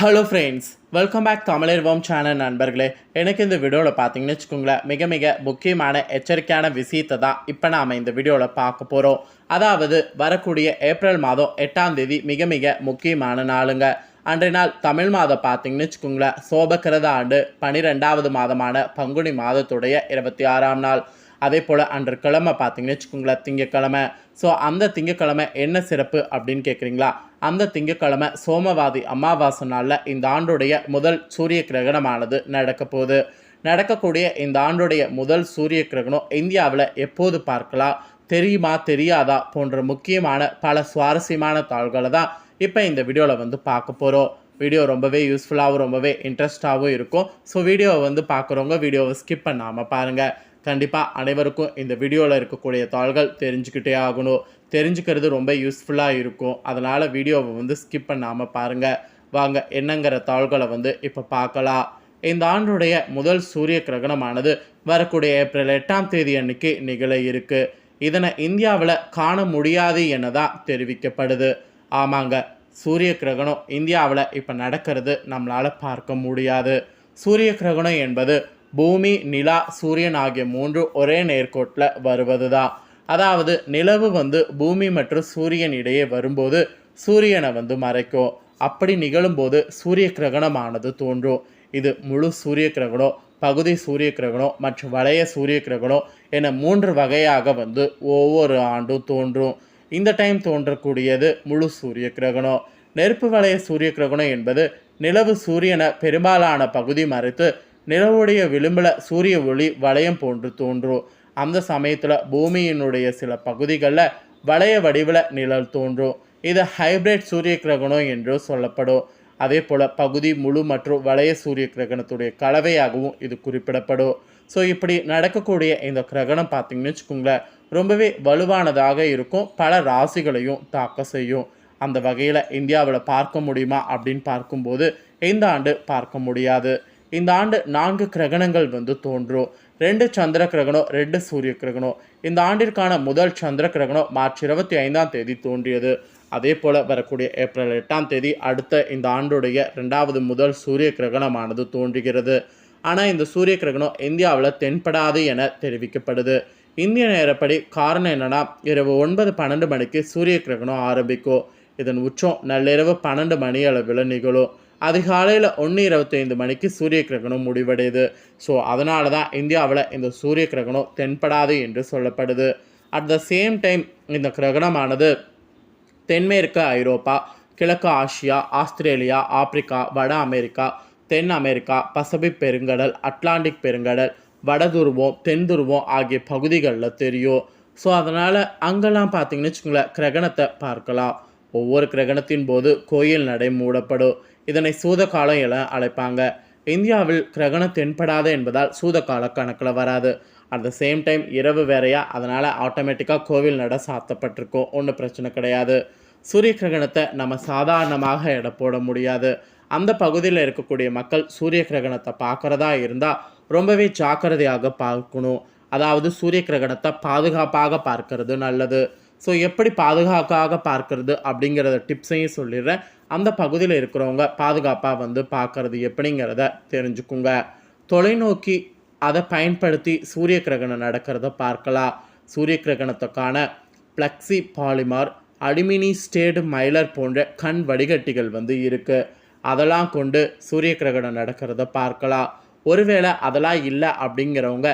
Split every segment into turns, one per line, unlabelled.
Hello friends welcome back தமிழர்வோம் channel நண்பர்களே. எனக்கு இந்த வீடியோவில் பார்த்தீங்கன்னு வச்சுக்கோங்களேன் மிக மிக முக்கியமான எச்சரிக்கையான விஷயத்தை தான் இப்போ நாம் இந்த வீடியோவில் பார்க்க போகிறோம் அதாவது வரக்கூடிய ஏப்ரல் மாதம் எட்டாம் தேதி மிக மிக முக்கியமான நாளுங்க. அன்றைய நாள் தமிழ் மாதம் பார்த்தீங்கன்னு வச்சுக்கோங்களேன் சோபக்கிரத ஆண்டு பனிரெண்டாவது மாதமான பங்குனி மாதத்துடைய இருபத்தி ஆறாம் நாள். அதே போல் அன்று கிழமை பார்த்தீங்கன்னு வச்சுக்கோங்களேன் திங்கக்கிழமை. ஸோ அந்த திங்கக்கிழமை என்ன சிறப்பு அப்படின்னு கேட்குறீங்களா அந்த திங்கக்கிழமை சோமவாதி அமாவாசை நாளில் இந்த ஆண்டுடைய முதல் சூரிய கிரகணமானது நடக்க போகுது. நடக்கக்கூடிய இந்த ஆண்டுடைய முதல் சூரிய கிரகணம் இந்தியாவில் எப்போது பார்க்கலாம்? தெரியுமா தெரியாதா? போன்ற முக்கியமான பல சுவாரஸ்யமான தாள்களை தான் இப்போ இந்த வீடியோவில் வந்து பார்க்க போகிறோம் வீடியோ ரொம்பவே யூஸ்ஃபுல்லாகவும் ரொம்பவே இன்ட்ரெஸ்டாகவும் இருக்கும். ஸோ வீடியோவை வந்து பார்க்குறவங்க வீடியோவை ஸ்கிப் பண்ணாமல் பாருங்கள் கண்டிப்பாக அனைவருக்கும் இந்த வீடியோவில் இருக்கக்கூடிய தாள்கள் தெரிஞ்சுக்கிட்டே ஆகணும். தெரிஞ்சுக்கிறது ரொம்ப யூஸ்ஃபுல்லாக இருக்கும். அதனால் வீடியோவை வந்து ஸ்கிப் பண்ணாமல் பாருங்கள் வாங்க என்னங்கிற தாள்களை வந்து இப்போ பார்க்கலாம். இந்த ஆண்டுடைய முதல் சூரிய கிரகணமானது வரக்கூடிய ஏப்ரல் எட்டாம் தேதி அன்னைக்கு நிகழ இருக்குது இதனை இந்தியாவில் காண முடியாது என தான் தெரிவிக்கப்படுது. ஆமாங்க சூரிய கிரகணம் இந்தியாவில் இப்போ நடக்கிறது நம்மளால் பார்க்க முடியாது. சூரிய கிரகணம் என்பது பூமி நிலா சூரியன் ஆகிய மூன்று ஒரே நேர்கோட்டில் வருவது தான் அதாவது நிலவு வந்து பூமி மற்றும் சூரியன் இடையே வரும்போது சூரியனை வந்து மறைக்கும். அப்படி நிகழும்போது சூரிய கிரகணமானது தோன்றும். இது முழு சூரிய கிரகணம் பகுதி சூரிய கிரகணம் மற்றும் வளைய சூரிய கிரகணம் என மூன்று வகையாக வந்து ஒவ்வொரு ஆண்டும் தோன்றும். இந்த டைம் தோன்றக்கூடியது முழு சூரிய கிரகணம். நெருப்பு வளைய சூரிய கிரகணம் என்பது நிலவு சூரியனை பெரும்பாலான பகுதி மறைத்து நிலவுடைய விளிம்பில் சூரிய ஒளி வளையம் போன்று தோன்றும் அந்த சமயத்தில் பூமியினுடைய சில பகுதிகளில் வளைய வடிவில் நிழல் தோன்றும் இது ஹைபிரிட் சூரிய கிரகணம் என்று சொல்லப்படும். அதே போல் பகுதி முழு மற்றும் வளைய சூரிய கிரகணத்துடைய கலவையாகவும் இது குறிப்பிடப்படும். ஸோ இப்படி நடக்கக்கூடிய இந்த கிரகணம் பார்த்தீங்கன்னு வச்சுக்கோங்களேன் ரொம்பவே வலுவானதாக இருக்கும். பல ராசிகளையும் தாக்க செய்யும். அந்த வகையில் இந்தியாவில் பார்க்க முடியுமா அப்படின்னு பார்க்கும்போது இந்த ஆண்டு பார்க்க முடியாது. இந்த ஆண்டு நான்கு கிரகணங்கள் வந்து தோன்றும். ரெண்டு சந்திர கிரகணம் ரெண்டு சூரிய கிரகணம். இந்த ஆண்டிற்கான முதல் சந்திர கிரகணம் மார்ச் இருபத்தி ஐந்தாம் தேதி தோன்றியது. அதே போல் வரக்கூடிய ஏப்ரல் எட்டாம் தேதி அடுத்த இந்த ஆண்டுடைய ரெண்டாவது முதல் சூரிய கிரகணமானது தோன்றுகிறது. ஆனால் இந்த சூரிய கிரகணம் இந்தியாவில் தென்படாது என தெரிவிக்கப்படுது. இந்திய நேரப்படி காரணம் என்னன்னா இரவு ஒன்பது பன்னெண்டு மணிக்கு சூரிய கிரகணம் ஆரம்பிக்கும். இதன் உச்சம் நள்ளிரவு பன்னெண்டு மணி அளவில் நிகழும். அதிகாலையில் ஒன்று இருபத்தைந்து மணிக்கு சூரிய கிரகணம் முடிவடையுது. ஸோ அதனால தான் இந்தியாவில் இந்த சூரிய கிரகணம் தென்படாது என்று சொல்லப்படுது. அட் த சேம் டைம் இந்த கிரகணமானது தென்மேற்கு ஐரோப்பா கிழக்கு ஆசியா ஆஸ்திரேலியா ஆப்பிரிக்கா வட அமெரிக்கா தென் அமெரிக்கா பசிபிக் பெருங்கடல் அட்லாண்டிக் பெருங்கடல் வட துருவம் தென் துருவம் ஆகிய பகுதிகளில் தெரியும். ஸோ அதனால் அங்கெல்லாம் பார்த்தீங்கன்னு வச்சுக்கோங்களேன் கிரகணத்தை பார்க்கலாம். ஒவ்வொரு கிரகணத்தின் போது கோயில் நடை மூடப்படும். இதனை சூதகாலம் என அழைப்பாங்க. இந்தியாவில் கிரகணம் தென்படாத என்பதால் சூதகால கணக்கில் வராது. அட் த சேம் டைம் இரவு வேறையா அதனால் ஆட்டோமேட்டிக்காக கோவில் நட சாத்தப்பட்டிருக்கும். ஒன்றும் பிரச்சனை கிடையாது. சூரிய கிரகணத்தை நம்ம சாதாரணமாக எடை போட முடியாது. அந்த பகுதியில் இருக்கக்கூடிய மக்கள் சூரிய கிரகணத்தை பார்க்குறதா இருந்தால் ரொம்பவே ஜாக்கிரதையாக பார்க்கணும். அதாவது சூரிய கிரகணத்தை பாதுகாப்பாக பார்க்கறது நல்லது. ஸோ எப்படி பாதுகாப்பாக பார்க்கறது அப்படிங்கிறத டிப்ஸையும் சொல்லிடுறேன். அந்த பகுதியில் இருக்கிறவங்க பாதுகாப்பாக வந்து பார்க்கறது எப்படிங்கிறத தெரிஞ்சுக்குங்க. தொலைநோக்கி அதை பயன்படுத்தி சூரிய கிரகணம் நடக்கிறத பார்க்கலாம். சூரிய கிரகணத்துக்கான பிளக்ஸி பாலிமார் அலுமினி ஸ்டேடு மைலர் போன்ற கண் வடிகட்டிகள் வந்து இருக்குது அதெல்லாம் கொண்டு சூரிய கிரகணம் நடக்கிறத பார்க்கலாம். ஒருவேளை அதெல்லாம் இல்லை அப்படிங்கிறவங்க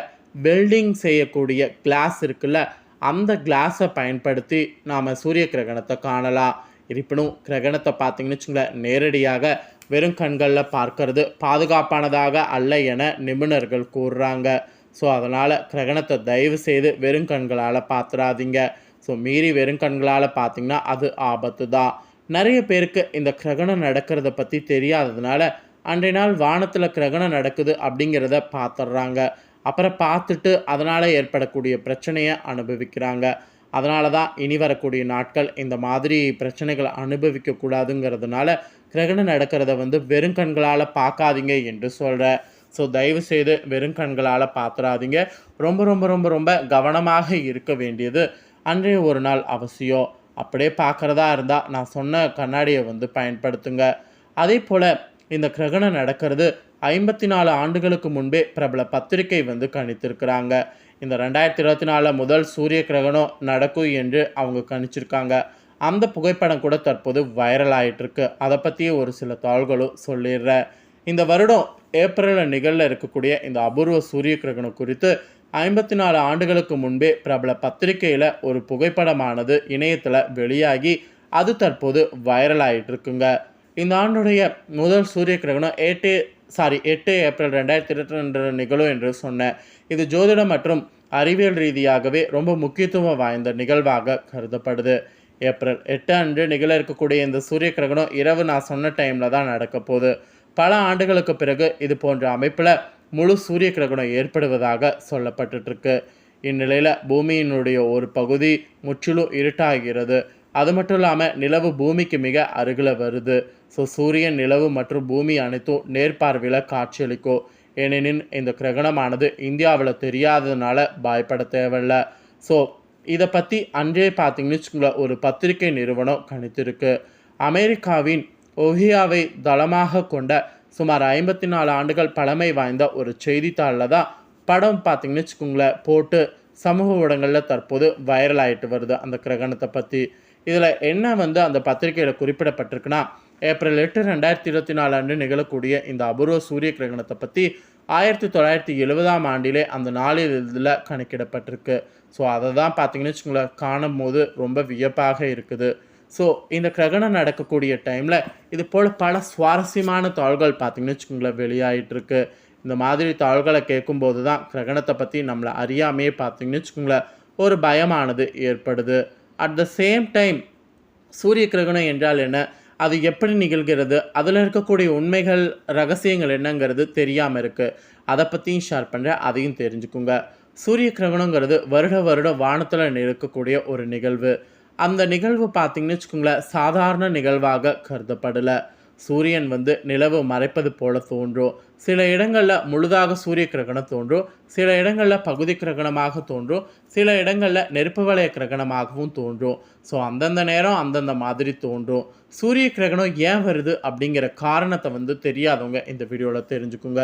வெல்டிங் செய்யக்கூடிய கிளாஸ் இருக்குல்ல அந்த கிளாஸை பயன்படுத்தி நாம் சூரிய கிரகணத்தை காணலாம். இருப்பினும் கிரகணத்தை பார்த்தீங்கன்னு வச்சுங்களேன் நேரடியாக வெறும் கண்களில் பார்க்கறது பாதுகாப்பானதாக அல்ல என நிபுணர்கள் கூறுறாங்க. ஸோ அதனால் கிரகணத்தை தயவு செய்து வெறும் கண்களால் பார்த்துடாதீங்க ஸோ மீறி வெறும் கண்களால் பார்த்தீங்கன்னா அது ஆபத்து தான் நிறைய பேருக்கு இந்த கிரகணம் நடக்கிறத பற்றி தெரியாததுனால அன்றைய நாள் வானத்தில் கிரகணம் நடக்குது அப்படிங்கிறத பார்த்துட்றாங்க அப்புறம் பார்த்துட்டு அதனால் ஏற்படக்கூடிய பிரச்சனையை அனுபவிக்கிறாங்க. அதனால தான் இனி வரக்கூடிய நாட்கள் இந்த மாதிரி பிரச்சனைகளை அனுபவிக்கக்கூடாதுங்கிறதுனால கிரகணம் நடக்கிறத வந்து வெறும் கண்களால் பார்க்காதீங்க என்று சொல்கிறேன் ஸோ தயவு செய்து வெறும் கண்களால் பார்த்துடாதீங்க ரொம்ப ரொம்ப ரொம்ப ரொம்ப கவனமாக இருக்க வேண்டியது அன்றைய ஒரு நாள் அவசியம். அப்படியே பார்க்குறதா இருந்தால் நான் சொன்ன கண்ணாடியை வந்து பயன்படுத்துங்க. அதே போல் இந்த கிரகணம் நடக்கிறது ஐம்பத்தி நாலு ஆண்டுகளுக்கு முன்பே பிரபல பத்திரிகை வந்து கணித்திருக்கிறாங்க. இந்த ரெண்டாயிரத்தி இருபத்தி நாலில் முதல் சூரிய கிரகணம் நடக்கும் என்று அவங்க கணிச்சிருக்காங்க. அந்த புகைப்படம் கூட தற்போது வைரல் ஆகிட்டுருக்கு அதை பற்றியே ஒரு சில தாள்களும் சொல்லிடுறேன் இந்த வருடம் ஏப்ரலில் நிகழ இருக்கக்கூடிய இந்த அபூர்வ சூரிய கிரகணம் குறித்து ஐம்பத்தி நாலு ஆண்டுகளுக்கு முன்பே பிரபல பத்திரிகையில் ஒரு புகைப்படமானது இணையத்தில் வெளியாகி அது தற்போது வைரல் ஆகிட்டு இருக்குங்க இந்த ஆண்டுடைய முதல் சூரிய கிரகணம் எட்டு சாரி எட்டு ஏப்ரல் ரெண்டாயிரத்தி இருபத்தி ரெண்டு நிகழும் என்று சொன்னேன் இது ஜோதிடம் மற்றும் அறிவியல் ரீதியாகவே ரொம்ப முக்கியத்துவம் வாய்ந்த நிகழ்வாக கருதப்படுது. ஏப்ரல் எட்டு அன்று நிகழ இருக்கக்கூடிய இந்த சூரிய கிரகணம் இரவு நான் சொன்ன டைமில் தான் நடக்க போகுது. பல ஆண்டுகளுக்கு பிறகு இது போன்ற அமைப்பில் முழு சூரிய கிரகணம் ஏற்படுவதாக சொல்லப்பட்டுருக்கு இந்நிலையில் பூமியினுடைய ஒரு பகுதி முற்றிலும் இருட்டாகிறது. அது மட்டும் இல்லாமல் நிலவு பூமிக்கு மிக அருகில் வருது. ஸோ சூரியன் நிலவு மற்றும் பூமி அனைத்தும் நேர்பார்வையில் காட்சியளிக்கும். ஏனெனில் இந்த கிரகணமானது இந்தியாவில் தெரியாததுனால பயப்பட தேவையில்ல. ஸோ இதை பற்றி அன்றே பார்த்தீங்கன்னு வச்சுக்கோங்களேன் ஒரு பத்திரிகை நிறுவனம் கணித்திருக்கு. அமெரிக்காவின் ஒஹியாவை தளமாக கொண்ட சுமார் ஐம்பத்தி நாலு ஆண்டுகள் பழமை வாய்ந்த ஒரு செய்தித்தாளில் தான் படம் பார்த்தீங்கன்னு வச்சுக்கோங்களேன் போட்டு சமூக ஊடகங்களில் தற்போது வைரல் ஆகிட்டு வருது அந்த கிரகணத்தை பற்றி இதில் என்ன வந்து அந்த பத்திரிகையில் குறிப்பிடப்பட்டிருக்குன்னா ஏப்ரல் எட்டு ரெண்டாயிரத்தி இருபத்தி நாலு அன்று நிகழக்கூடிய இந்த அபூர்வ சூரிய கிரகணத்தை பற்றி ஆயிரத்தி தொள்ளாயிரத்தி எழுபதாம் ஆண்டிலே அந்த நாளில் இதில் கணக்கிடப்பட்டிருக்கு. ஸோ அதை தான் பார்த்தீங்கன்னு வச்சுக்கோங்களேன் காணும் போது ரொம்ப வியப்பாக இருக்குது. ஸோ இந்த கிரகணம் நடக்கக்கூடிய டைமில் இது போல் பல சுவாரஸ்யமான தாள்கள் பார்த்தீங்கன்னு வச்சுக்கோங்களேன் வெளியாகிட்டுருக்கு இந்த மாதிரி தாள்களை கேட்கும்போது தான் கிரகணத்தை பற்றி நம்மளை அறியாமையே பார்த்தீங்கன்னு வச்சுக்கோங்களேன் ஒரு பயமானது ஏற்படுது. அட் த சேம் டைம் சூரிய கிரகணம் என்றால் என்ன? அது எப்படி நிகழ்கிறது? அதில் இருக்கக்கூடிய உண்மைகள் ரகசியங்கள் என்னங்கிறது தெரியாமல் இருக்குது அதை பற்றியும் ஷேர் பண்ணுறேன் அதையும் தெரிஞ்சுக்குங்க. சூரிய கிரகணங்கிறது வருட வருடம் வானத்தில் இருக்கக்கூடிய ஒரு நிகழ்வு. அந்த நிகழ்வு பார்த்தீங்கன்னு வச்சுக்கோங்களேன் சாதாரண நிகழ்வாக கருதப்படலை. சூரியன் வந்து நிலவு மறைப்பது போல தோன்றும் சில இடங்களில் முழுதாக சூரிய கிரகணம் தோன்றும் சில இடங்களில் பகுதி கிரகணமாக தோன்றும் சில இடங்களில் நெருப்பு வளைய கிரகணமாகவும் தோன்றும் ஸோ அந்தந்த நேரம் அந்தந்த மாதிரி தோன்றும் சூரிய கிரகணம் ஏன் வருது அப்படிங்கிற காரணத்தை வந்து தெரியாதவங்க இந்த வீடியோவில் தெரிஞ்சுக்குங்க.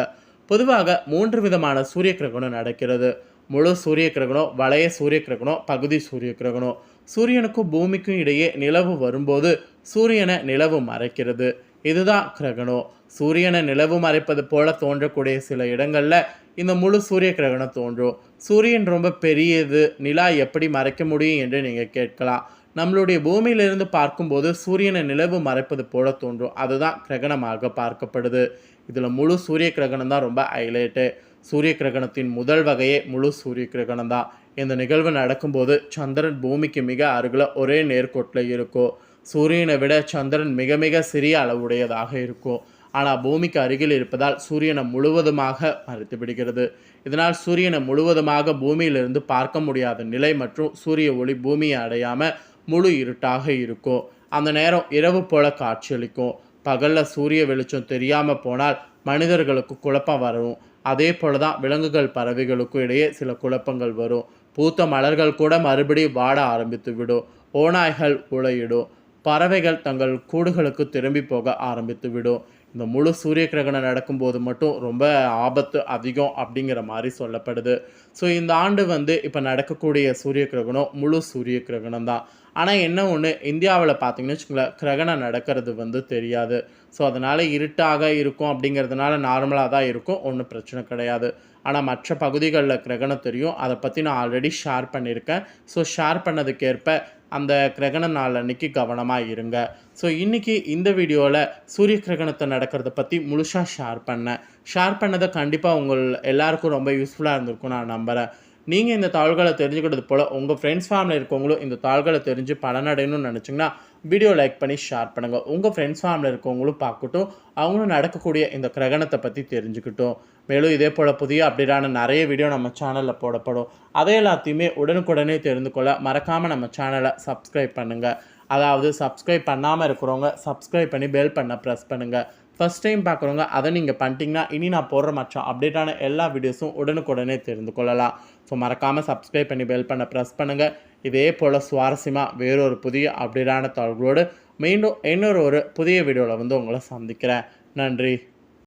பொதுவாக மூன்று விதமான சூரிய கிரகணம் நடக்கிறது. முழு சூரிய கிரகணம் வளைய சூரிய கிரகணம் பகுதி சூரிய கிரகணம். சூரியனுக்கும் பூமிக்கும் இடையே நிலவு வரும்போது சூரியனை நிலவு மறைக்கிறது. இதுதான் கிரகணம் சூரியனை நிலவு மறைப்பது போல தோன்றக்கூடிய சில இடங்களில் இந்த முழு சூரிய கிரகணம் தோன்றும். சூரியன் ரொம்ப பெரியது. நிலா எப்படி மறைக்க முடியும் என்று நீங்கள் கேட்கலாம். நம்மளுடைய பூமியிலிருந்து பார்க்கும்போது சூரியனை நிலவு மறைப்பது போல தோன்றும். அதுதான் கிரகணமாக பார்க்கப்படுது. இதில் முழு சூரிய கிரகணம் தான் ரொம்ப ஹைலைட்டு. சூரிய கிரகணத்தின் முதல் வகையே முழு சூரிய கிரகணம் தான். இந்த நிகழ்வு நடக்கும்போது சந்திரன் பூமிக்கு மிக அருகில் ஒரே நேர்கோட்டில் இருக்கும். சூரியனை விட சந்திரன் மிக மிக சிறிய அளவுடையதாக இருக்கும். ஆனால் பூமிக்கு அருகில் இருப்பதால் சூரியனை முழுவதுமாக மறுத்து விடுகிறது இதனால் சூரியனை முழுவதுமாக பூமியிலிருந்து பார்க்க முடியாத நிலை மற்றும் சூரிய ஒளி பூமியை அடையாமல் முழு இருட்டாக இருக்கும். அந்த நேரம் இரவு போல காட்சியளிக்கும். பகலில் சூரிய வெளிச்சம் தெரியாமல் போனால் மனிதர்களுக்கு குழப்பம் வரும். அதே போல தான் விலங்குகள் பறவைகளுக்கும் இடையே சில குழப்பங்கள் வரும். பூத்த மலர்கள் கூட மறுபடியும் வாட ஆரம்பித்து விடும் ஓநாய்கள் உளையிடும் பறவைகள் தங்கள் கூடுகளுக்கு திரும்பி போக ஆரம்பித்து விடும். இந்த முழு சூரிய கிரகணம் நடக்கும்போது மட்டும் ரொம்ப ஆபத்து அதிகம் அப்படிங்கிற மாதிரி சொல்லப்படுது. ஸோ இந்த ஆண்டு வந்து இப்போ நடக்கக்கூடிய சூரிய கிரகணம் முழு சூரிய கிரகணம் தான். ஆனால் என்ன ஒன்று இந்தியாவில் பார்த்தீங்கன்னு வச்சுக்கோங்களேன் கிரகணம் நடக்கிறது வந்து தெரியாது. ஸோ அதனால் இருட்டாக இருக்கும் அப்படிங்கிறதுனால நார்மலாக தான் இருக்கும் ஒன்றும் பிரச்சனை கிடையாது. ஆனால் மற்ற பகுதிகளில் கிரகணம் தெரியும். அதை பற்றி நான் ஆல்ரெடி ஷேர் பண்ணியிருக்கேன் ஸோ ஷேர் பண்ணதுக்கேற்ப அந்த கிரகண நாள் அன்னைக்கு கவனமாக இருங்க. ஸோ இன்றைக்கி இந்த வீடியோவில் சூரிய கிரகணத்தை நடக்கிறத பற்றி முழுசாக ஷேர் பண்ணேன். ஷேர் பண்ணதை கண்டிப்பாக உங்கள் எல்லாருக்கும் ரொம்ப யூஸ்ஃபுல்லாக இருந்திருக்கும் நான் நம்புகிறேன் நீங்கள் இந்த தாள்களை தெரிஞ்சுக்கிறது போல் உங்கள் ஃப்ரெண்ட்ஸ் ஃபேமிலி இருக்கவங்களும் இந்த தாள்களை தெரிஞ்சு பலனடையணும்னு நினச்சிங்கன்னா வீடியோ லைக் பண்ணி ஷேர் பண்ணுங்கள் உங்கள் ஃப்ரெண்ட்ஸ் ஃபேமிலி இருக்கவங்களும் பார்க்கட்டும் அவங்களும் நடக்கக்கூடிய இந்த கிரகணத்தை பற்றி தெரிஞ்சுக்கிட்டோம். மேலும் இதே போல் புதிய அப்டேட்டான நிறைய வீடியோ நம்ம சேனலில் போடப்படும். அதை எல்லாத்தையுமே உடனுக்குடனே தெரிந்து கொள்ள மறக்காமல் நம்ம சேனலை சப்ஸ்கிரைப் பண்ணுங்கள் அதாவது சப்ஸ்கிரைப் பண்ணாமல் இருக்கிறவங்க சப்ஸ்கிரைப் பண்ணி பெல் பண்ண ப்ரெஸ் பண்ணுங்கள் ஃபஸ்ட் டைம் பார்க்குறவங்க அதை நீங்கள் பண்ணிட்டீங்கன்னா இனி நான் போடுற மற்ற அப்டேட்டான எல்லா வீடியோஸும் உடனுக்குடனே தெரிந்து கொள்ளலாம். ஸோ மறக்காமல் சப்ஸ்கிரைப் பண்ணி பெல் பண்ண ப்ரெஸ் பண்ணுங்கள் இதே போல் சுவாரஸ்யமாக வேறொரு புதிய அப்டேட்டான தகவலோடு மீண்டும் இன்னொரு ஒரு புதிய வீடியோவில் வந்து உங்களை சந்திக்கிறேன். நன்றி.